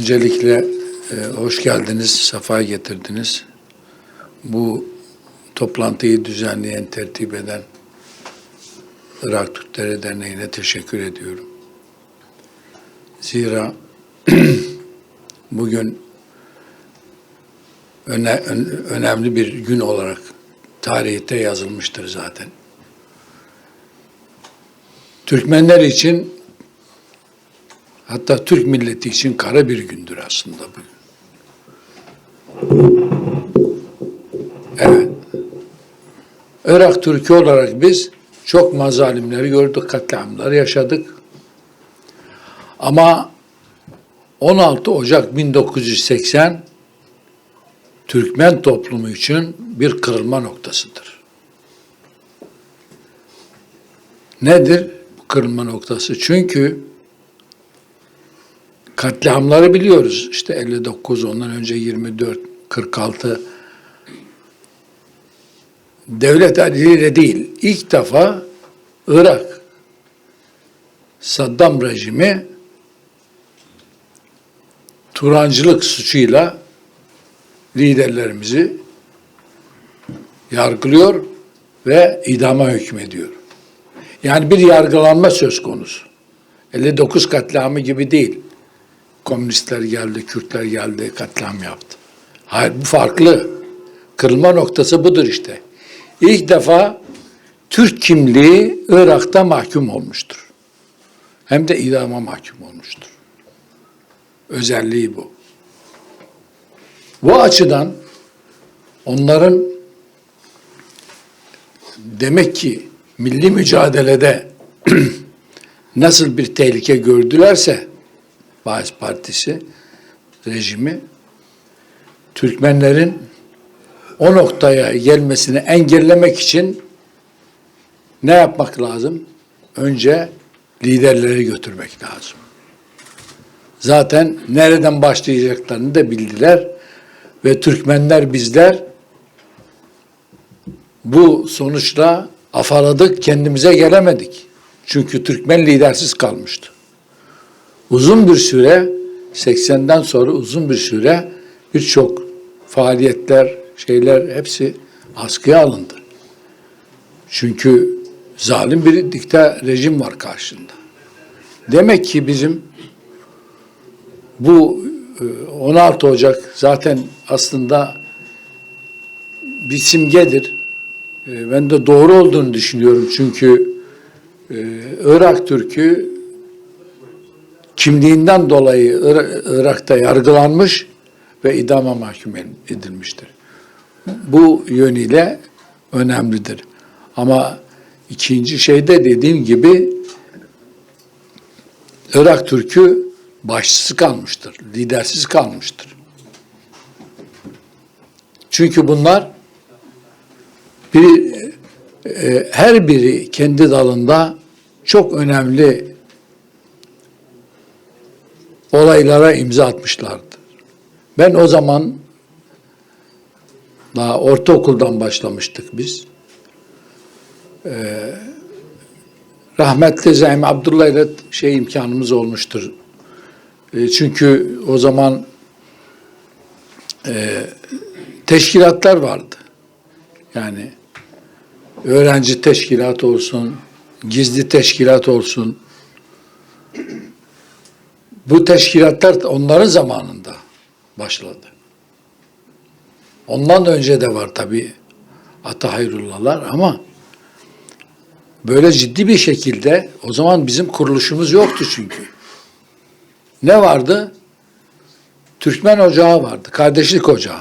Öncelikle e, hoş geldiniz, sefa getirdiniz. Bu toplantıyı düzenleyen, tertip eden Irak Türkleri Derneği'ne teşekkür ediyorum. Zira bugün öne, ön- önemli bir gün olarak tarihte yazılmıştır zaten. Türkmenler için hatta Türk milleti için kara bir gündür aslında bugün. Evet. Irak Türk'ü olarak biz çok mazalimleri gördük, katliamları yaşadık. Ama 16 Ocak 1980 Türkmen toplumu için bir kırılma noktasıdır. Nedir bu kırılma noktası? Çünkü katliamları biliyoruz. İşte 59, ondan önce 24, 46. Devlet eliyle değil, ilk defa Irak Saddam rejimi Turancılık suçuyla liderlerimizi yargılıyor ve idama hükmediyor. Yani bir yargılanma söz konusu. 59 katliamı gibi değil. Komünistler geldi, Kürtler geldi, katliam yaptı. Hayır bu farklı. Kırılma noktası budur işte. İlk defa Türk kimliği Irak'ta mahkum olmuştur. Hem de idama mahkum olmuştur. Özelliği bu. Bu açıdan onların demek ki milli mücadelede nasıl bir tehlike gördülerse Baas Partisi rejimi Türkmenlerin o noktaya gelmesini engellemek için ne yapmak lazım? Önce liderleri götürmek lazım. Zaten nereden başlayacaklarını da bildiler ve Türkmenler bizler bu sonuçla afaladık, kendimize gelemedik. Çünkü Türkmen lidersiz kalmıştı. Uzun bir süre, 80'den sonra uzun bir süre birçok faaliyetler, şeyler hepsi askıya alındı. Çünkü zalim bir dikta rejim var karşında. Demek ki bizim bu e, 16 Ocak zaten aslında bir simgedir. E, Ben de doğru olduğunu düşünüyorum çünkü e, Irak Türk'ü kimliğinden dolayı Irak- Irak'ta yargılanmış ve idama mahkum edilmiştir. Bu yönüyle önemlidir. Ama ikinci şeyde dediğim gibi Irak Türk'ü başsız kalmıştır, lidersiz kalmıştır. Çünkü bunlar bir, e, her biri kendi dalında çok önemli olaylara imza atmışlardı. Ben o zaman daha ortaokuldan başlamıştık biz. Ee, rahmetli Zahim Abdullah ile şey imkanımız olmuştur. E, çünkü o zaman e, teşkilatlar vardı. Yani öğrenci teşkilat olsun, gizli teşkilat olsun. Bu teşkilatlar onların zamanında başladı. Ondan önce de var tabii Ata Hayrullahlar ama böyle ciddi bir şekilde o zaman bizim kuruluşumuz yoktu çünkü. Ne vardı? Türkmen Ocağı vardı, Kardeşlik Ocağı.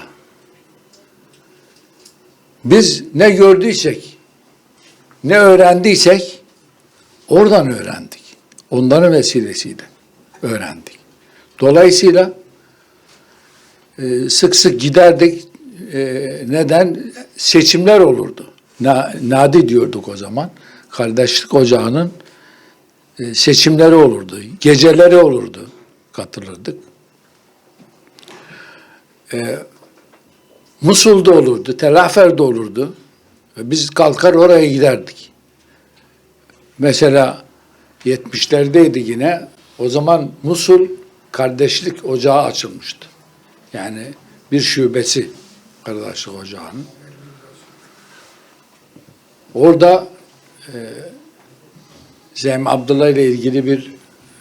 Biz ne gördüysek, ne öğrendiysek oradan öğrendik. Onların vesilesiyle öğrendik. Dolayısıyla e, sık sık giderdik. E, neden? Seçimler olurdu. Na, nadi diyorduk o zaman. Kardeşlik Ocağı'nın e, seçimleri olurdu. Geceleri olurdu. Katılırdık. Musul'da olurdu, Telafer'de olurdu. Biz kalkar oraya giderdik. Mesela 70'lerdeydi yine. O zaman Musul kardeşlik ocağı açılmıştı. Yani bir şubesi kardeşlik ocağının. Orada e, Zem Abdullah ile ilgili bir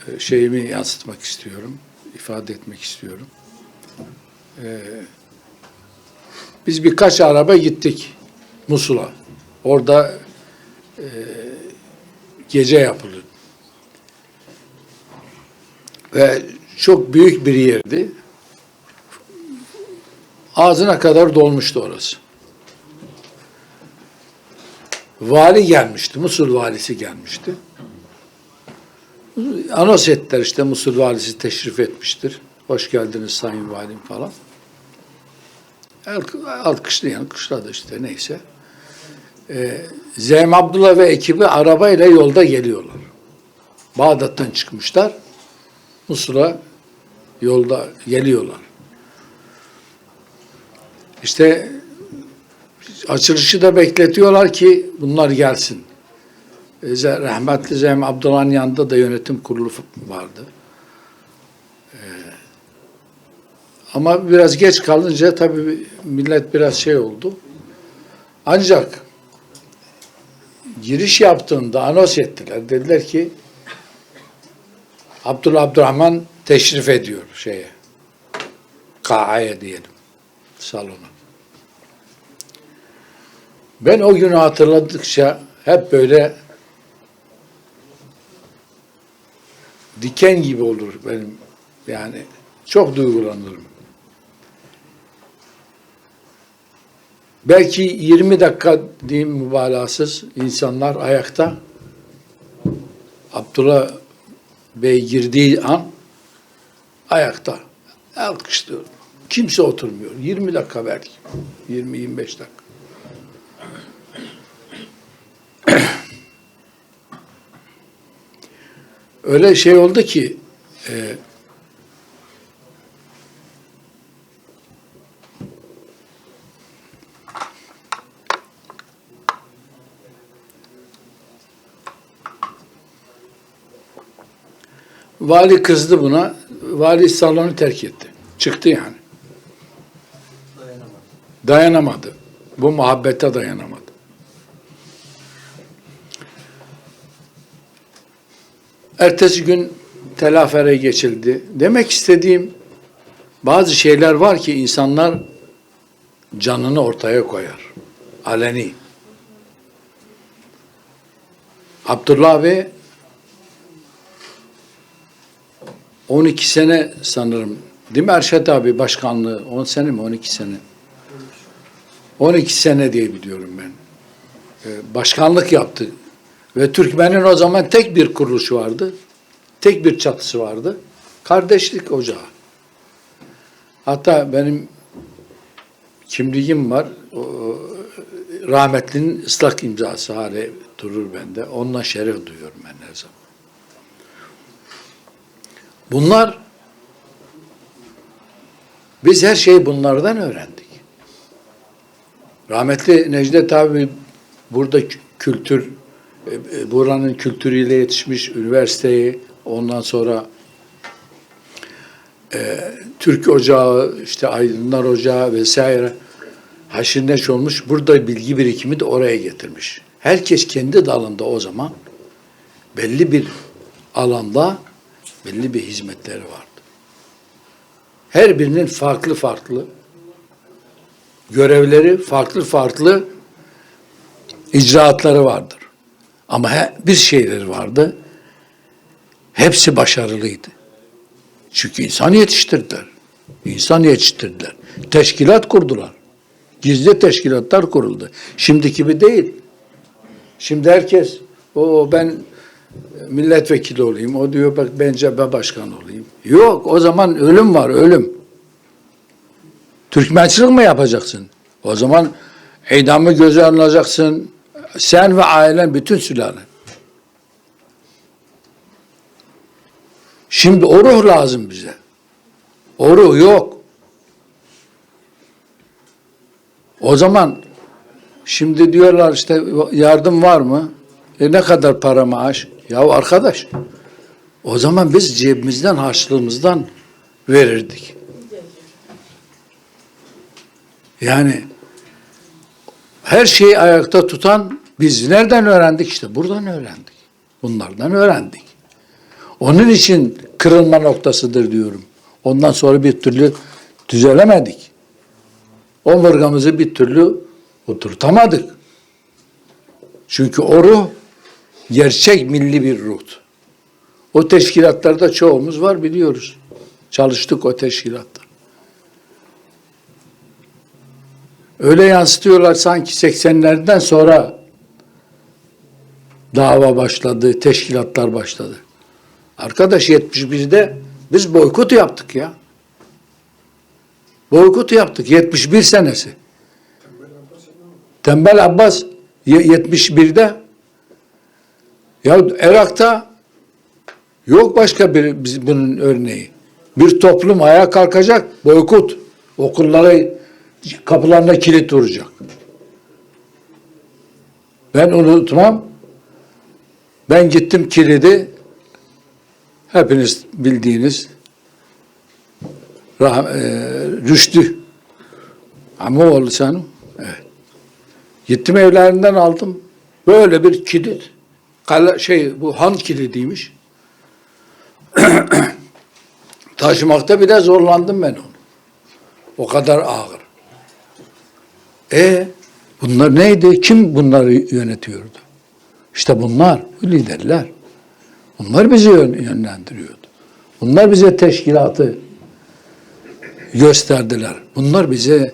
e, şeyimi yansıtmak istiyorum, ifade etmek istiyorum. E, biz birkaç araba gittik Musul'a. Orada e, gece yapılır. Ve çok büyük bir yerdi. Ağzına kadar dolmuştu orası. Vali gelmişti, Musul valisi gelmişti. Anons ettiler işte Musul valisi teşrif etmiştir. Hoş geldiniz sayın valim falan. Alk- Alkışlayan alkışladı işte neyse. Ee, Zeym Abdullah ve ekibi arabayla yolda geliyorlar. Bağdat'tan çıkmışlar. Musul'a yolda geliyorlar. İşte açılışı da bekletiyorlar ki bunlar gelsin. Rahmetli Zeym Abdullah'ın yanında da yönetim kurulu vardı. E, ama biraz geç kalınca tabii millet biraz şey oldu. Ancak giriş yaptığında anons ettiler. Dediler ki Abdullah Abdurrahman teşrif ediyor şeye. Ka'aya diyelim salona. Ben o günü hatırladıkça hep böyle diken gibi olur benim yani çok duygulanırım. Belki 20 dakika diyeyim mübalağasız insanlar ayakta Abdullah Bey girdiği an ayakta alkışlıyor. Kimse oturmuyor. 20 dakika belki. 20-25 dakika. Öyle şey oldu ki e, vali kızdı buna. Vali salonu terk etti. Çıktı yani. Dayanamadı. Bu muhabbete dayanamadı. Ertesi gün telafere geçildi. Demek istediğim bazı şeyler var ki insanlar canını ortaya koyar. Aleni. Abdullah abi 12 sene sanırım. Değil mi Erşet abi başkanlığı? 10 sene mi? 12 sene. 12 sene diye biliyorum ben. Ee, Başkanlık yaptı. Ve Türkmen'in o zaman tek bir kuruluşu vardı. Tek bir çatısı vardı. Kardeşlik Ocağı. Hatta benim kimliğim var. O, rahmetlinin ıslak imzası hali durur bende. Onunla şeref duyuyorum ben her zaman. Bunlar biz her şeyi bunlardan öğrendik. Rahmetli Necdet abi burada kü- kültür e, e, buranın kültürüyle yetişmiş üniversiteyi ondan sonra e, Türk Ocağı işte Aydınlar Ocağı vesaire haşir neşir olmuş. Burada bilgi birikimi de oraya getirmiş. Herkes kendi dalında o zaman belli bir alanda belli bir hizmetleri vardı. Her birinin farklı farklı görevleri, farklı farklı icraatları vardır. Ama he- bir şeyleri vardı. Hepsi başarılıydı. Çünkü insan yetiştirdiler. İnsan yetiştirdiler. Teşkilat kurdular. Gizli teşkilatlar kuruldu. Şimdiki gibi değil. Şimdi herkes o ben milletvekili olayım. O diyor bak ben cephe başkanı olayım. Yok o zaman ölüm var ölüm. Türkmençilik mi yapacaksın? O zaman idamı göze alınacaksın. Sen ve ailen bütün sülalen. Şimdi o ruh lazım bize. O ruh yok. O zaman şimdi diyorlar işte yardım var mı? E ne kadar para maaş? Ya arkadaş o zaman biz cebimizden harçlığımızdan verirdik. Yani her şeyi ayakta tutan biz nereden öğrendik? İşte buradan öğrendik. Bunlardan öğrendik. Onun için kırılma noktasıdır diyorum. Ondan sonra bir türlü düzelemedik. Omurgamızı bir türlü oturtamadık. Çünkü o ruh gerçek milli bir ruhtu. O teşkilatlarda çoğumuz var biliyoruz. Çalıştık o teşkilatta. Öyle yansıtıyorlar sanki 80'lerden sonra dava başladı, teşkilatlar başladı. Arkadaş 71'de biz boykot yaptık ya. Boykot yaptık 71 senesi. Tembel Abbas ye- 71'de ya Irak'ta yok başka bir bunun örneği. Bir toplum ayağa kalkacak, boykot. Okullara kapılarına kilit vuracak. Ben unutmam. Ben gittim kilidi hepiniz bildiğiniz Rah e, Rüştü Amoğlu sanırım. Evet. Gittim evlerinden aldım. Böyle bir kilit. Kale, şey bu han kilidiymiş. Taşımakta bile zorlandım ben onu. O kadar ağır. E bunlar neydi? Kim bunları yönetiyordu? İşte bunlar, bu liderler. Bunlar bizi yön- yönlendiriyordu. Bunlar bize teşkilatı gösterdiler. Bunlar bize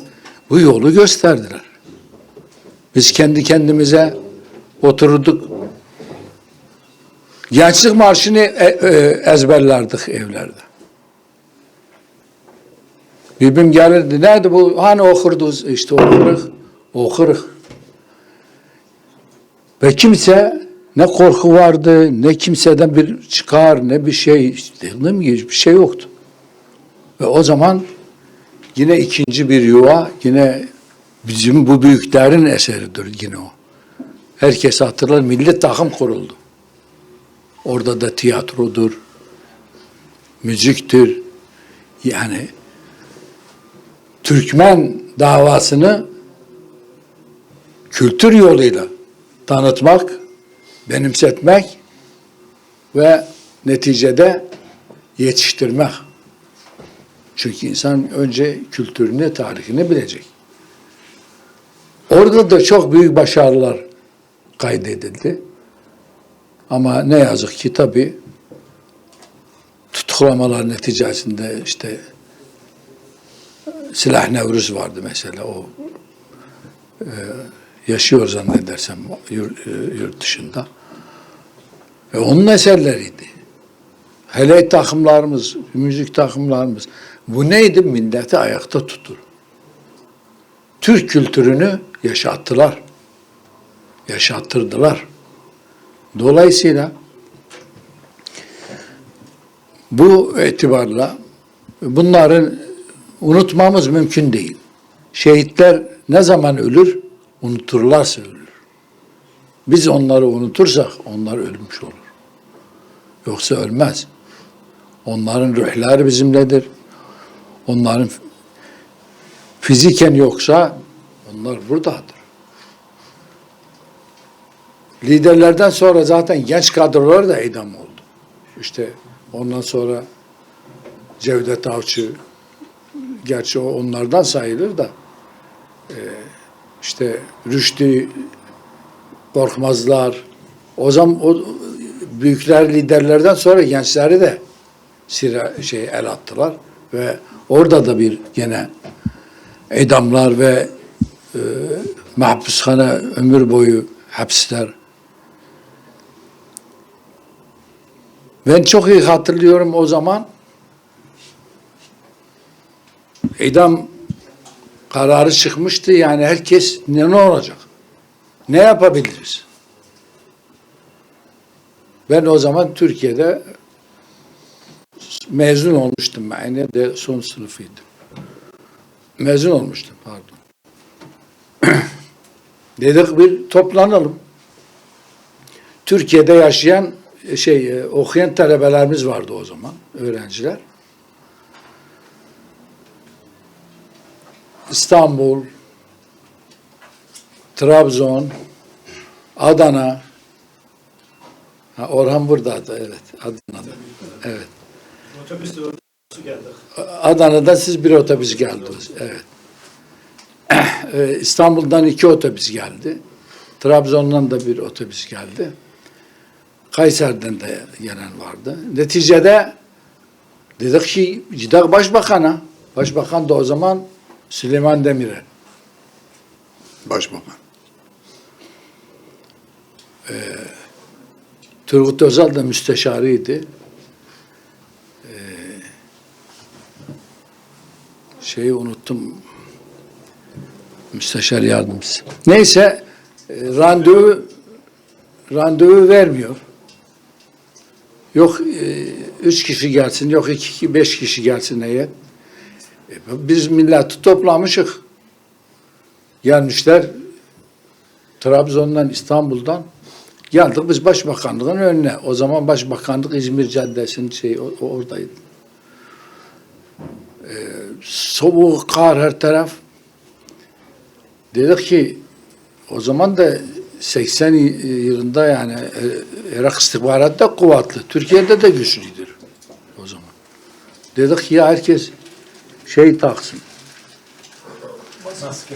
bu yolu gösterdiler. Biz kendi kendimize oturduk. Gençlik marşını e- e- ezberlerdik evlerde. Bibim gelirdi. Nerede bu? Hani okurduz? İşte okuruk. Okuruk. Ve kimse ne korku vardı, ne kimseden bir çıkar, ne bir şey. İşte Dediğim gibi hiçbir şey yoktu. Ve o zaman yine ikinci bir yuva, yine bizim bu büyüklerin eseridir yine o. Herkes hatırlar, milli takım kuruldu. Orada da tiyatrodur, müziktir. Yani Türkmen davasını kültür yoluyla tanıtmak, benimsetmek ve neticede yetiştirmek. Çünkü insan önce kültürünü, tarihini bilecek. Orada da çok büyük başarılar kaydedildi. Ama ne yazık ki tabii tutuklamalar neticesinde işte Silah Nevruz vardı mesela o e, yaşıyor zannedersem yurt, e, yurt dışında. Ve onun eserleriydi. Hele takımlarımız, müzik takımlarımız. Bu neydi? Milleti ayakta tutur. Türk kültürünü yaşattılar. Yaşattırdılar. Dolayısıyla bu itibarla bunların unutmamız mümkün değil. Şehitler ne zaman ölür? Unuturlarsa ölür. Biz onları unutursak onlar ölmüş olur. Yoksa ölmez. Onların ruhları bizimledir. Onların fiziken yoksa onlar buradadır. Liderlerden sonra zaten genç kadrolar da idam oldu. İşte ondan sonra Cevdet Avcı, gerçi o onlardan sayılır da e, işte Rüştü Korkmazlar o zaman o büyükler liderlerden sonra gençleri de sira, şey el attılar ve orada da bir gene idamlar ve e, mahpushane ömür boyu hapsler. Ben çok iyi hatırlıyorum o zaman idam kararı çıkmıştı. Yani herkes ne, ne olacak? Ne yapabiliriz? Ben o zaman Türkiye'de mezun olmuştum. Yani de son sınıfıydım. Mezun olmuştum pardon. Dedik bir toplanalım. Türkiye'de yaşayan şey okuyan talebelerimiz vardı o zaman öğrenciler. İstanbul, Trabzon, Adana. Ha, Orhan buradaydı, evet. Adana'da. Evet. Otobüste orası geldik. Adana'da siz bir otobüs geldiniz. Evet. Ee, İstanbul'dan iki otobüs geldi. Trabzon'dan da bir otobüs geldi. Kayseri'den de gelen vardı. Neticede dedik ki gidelim başbakana. Başbakan da o zaman Süleyman Demirel. Başbakan. Ee, Turgut Özal da müsteşarıydı. şeyi unuttum. Müsteşar yardımcısı. Neyse e, randevu randevu vermiyor. Yok e, üç kişi gelsin, yok iki, beş kişi gelsin heyet. E, biz milleti toplamışık. Gelmişler Trabzon'dan, İstanbul'dan geldik biz başbakanlığın önüne. O zaman başbakanlık İzmir Caddesi'nin şey oradaydı soğuk kar her taraf. Dedik ki o zaman da 80 yılında yani e, Irak istihbarat da kuvvetli. Türkiye'de de güçlüdür o zaman. Dedik ya herkes şey taksın. Maske.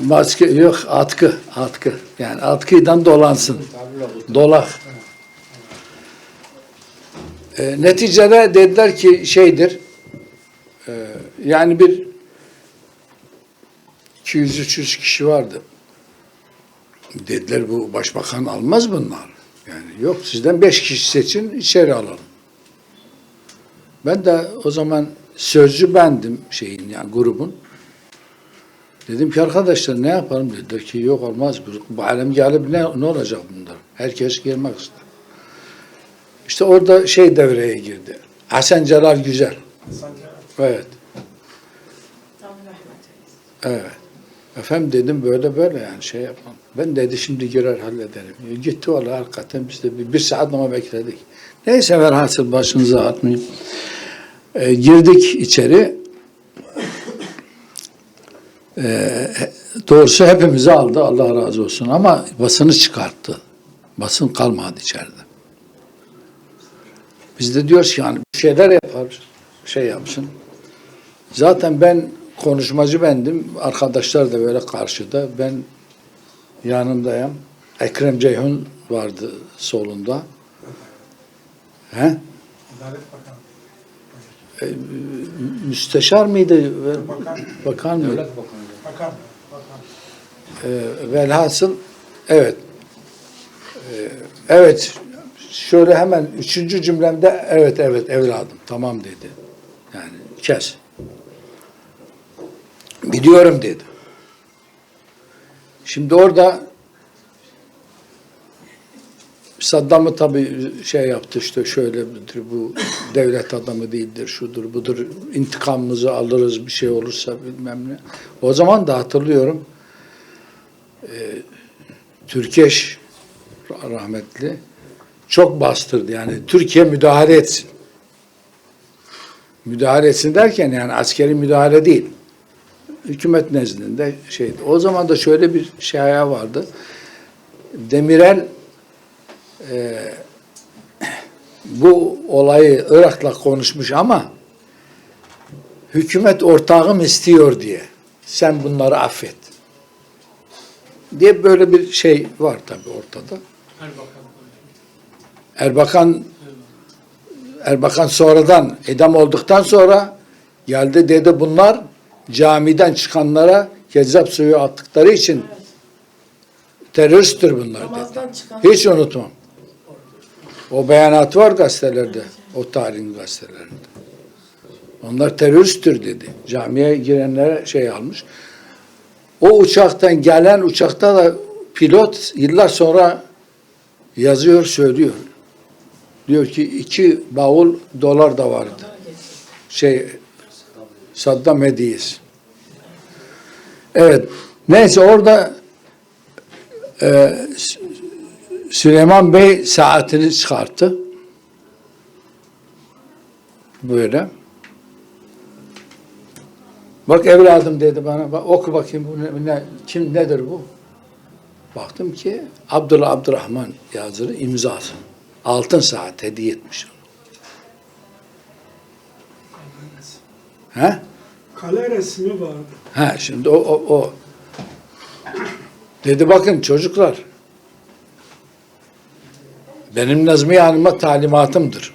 Maske yok atkı atkı. Yani atkıyla dolansın. Dolak. E, neticede dediler ki şeydir e, yani bir 200-300 kişi vardı. Dediler bu başbakan almaz bunlar. Yani yok sizden beş kişi seçin içeri alalım. Ben de o zaman sözcü bendim şeyin yani grubun. Dedim ki arkadaşlar ne yapalım dediler ki yok olmaz bu, bu alem gelip ne, ne olacak bunlar? Herkes gelmek ister. İşte orada şey devreye girdi. Hasan Celal Güzel. Sanki Evet. Evet. Efendim dedim böyle böyle yani şey yapalım. Ben dedi şimdi girer hallederim. E, gitti valla hakikaten biz de bir, bir saat ama bekledik. Neyse velhasıl başınıza atmayayım. E, girdik içeri. E, doğrusu hepimizi aldı Allah razı olsun ama basını çıkarttı. Basın kalmadı içeride. Biz de diyoruz ki yani bir şeyler yapar, şey yapsın. Zaten ben konuşmacı bendim. Arkadaşlar da böyle karşıda. Ben yanındayım. Ekrem Ceyhun vardı solunda. He? Adalet Bakanı. Müsteşar mıydı? Bakan. Bakan mı? Bakan. Bakan. Ee, velhasıl evet. Ee, evet. Şöyle hemen üçüncü cümlemde evet evet evladım tamam dedi. Yani kes. Biliyorum dedi. Şimdi orada Saddam'ı tabii şey yaptı işte şöyledir bu devlet adamı değildir şudur budur intikamımızı alırız bir şey olursa bilmem ne. O zaman da hatırlıyorum e, Türkeş rahmetli çok bastırdı yani Türkiye müdahale etsin. Müdahale etsin derken yani askeri müdahale değil. Hükümet nezdinde şeydi. O zaman da şöyle bir şey vardı. Demirel e, bu olayı Irak'la konuşmuş ama hükümet ortağım istiyor diye sen bunları affet diye böyle bir şey var tabii ortada. Erbakan Erbakan sonradan edam olduktan sonra geldi dedi bunlar camiden çıkanlara kezzap suyu attıkları için teröristtir bunlar dedi. Hiç unutmam. O beyanatı var gazetelerde. O tarihin gazetelerinde. Onlar teröristtir dedi. Camiye girenlere şey almış. O uçaktan gelen uçakta da pilot yıllar sonra yazıyor, söylüyor. Diyor ki iki bavul dolar da vardı. Şey Saddam hediyesi. Evet. Neyse orada e, Süleyman Bey saatini çıkarttı. Böyle. Bak evladım dedi bana. Bak, oku bakayım bu ne, ne- kim nedir bu? Baktım ki Abdullah Abdurrahman yazılı imzası. Altın saat hediye etmiş onu. He? Kale resmi vardı. Ha şimdi o, o, o. Dedi bakın çocuklar. Benim Nazmiye Hanım'a talimatımdır.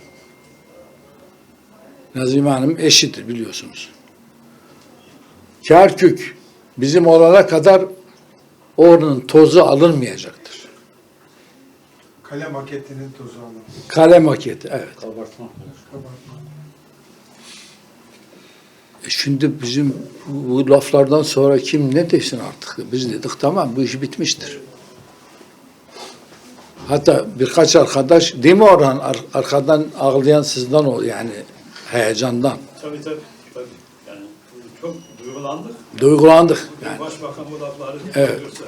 Nazmiye Hanım eşidir biliyorsunuz. Kerkük bizim olana kadar onun tozu alınmayacaktır. Kale maketinin tozu alan. Kale maketi evet. Kabartma. E şimdi bizim bu laflardan sonra kim ne desin artık? Biz dedik tamam bu iş bitmiştir. Hatta birkaç arkadaş değil mi Orhan? Ar- arkadan ağlayan sizden o yani heyecandan. Tabii tabii. tabii. Yani çok duygulandık. Duygulandık. Yani Başbakan bu lafları Evet. görse.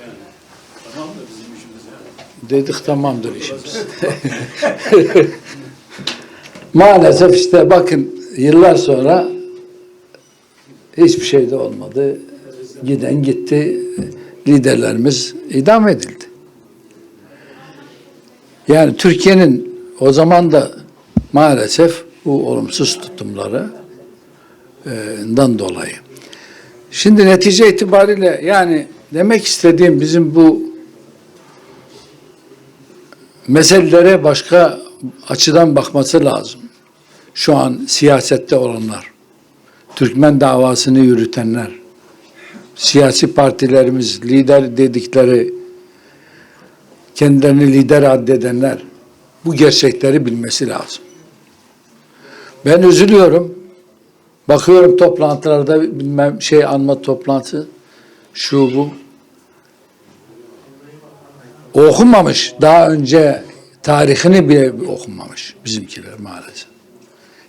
Yani tamam da bizim işimiz yani. dedik tamamdır işimiz. Maalesef işte bakın yıllar sonra hiçbir şey de olmadı. Giden gitti. Liderlerimiz idam edildi. Yani Türkiye'nin o zaman da maalesef bu olumsuz tutumları e, dolayı. Şimdi netice itibariyle yani demek istediğim bizim bu meselelere başka açıdan bakması lazım. Şu an siyasette olanlar, Türkmen davasını yürütenler, siyasi partilerimiz, lider dedikleri, kendilerini lider addedenler bu gerçekleri bilmesi lazım. Ben üzülüyorum. Bakıyorum toplantılarda bilmem şey anma toplantısı şu bu. Okunmamış. Daha önce tarihini bile okunmamış bizimkiler maalesef.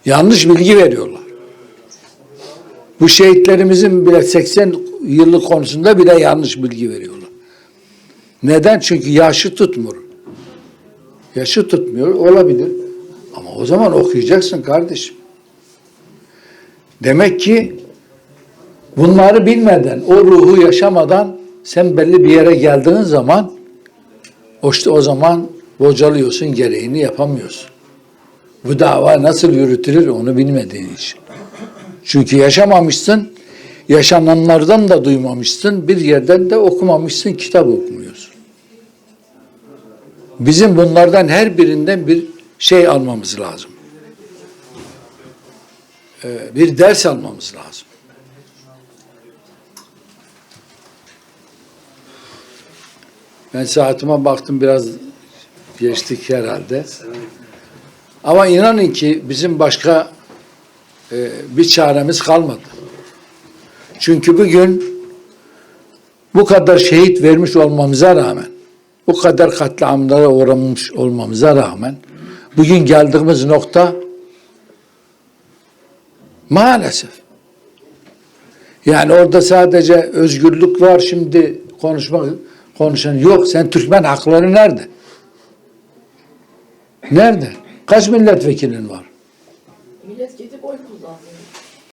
Yanlış bilgi veriyorlar. Bu şehitlerimizin bile 80 yıllık konusunda bile yanlış bilgi veriyorlar. Neden? Çünkü yaşı tutmuyor. Yaşı tutmuyor olabilir. Ama o zaman okuyacaksın kardeşim. Demek ki bunları bilmeden, o ruhu yaşamadan sen belli bir yere geldiğin zaman o işte o zaman bocalıyorsun, gereğini yapamıyorsun. Bu dava nasıl yürütülür onu bilmediğin için. Çünkü yaşamamışsın, yaşananlardan da duymamışsın, bir yerden de okumamışsın, kitap okumuyorsun. Bizim bunlardan her birinden bir şey almamız lazım. Ee, bir ders almamız lazım. Ben saatime baktım biraz geçtik herhalde. Ama inanın ki bizim başka e, bir çaremiz kalmadı. Çünkü bugün bu kadar şehit vermiş olmamıza rağmen, bu kadar katliamlara uğramış olmamıza rağmen, bugün geldiğimiz nokta maalesef. Yani orada sadece özgürlük var şimdi konuşmak konuşan yok. Sen Türkmen hakları nerede? Nerede? Kaç milletvekilin var? Millet gidip oy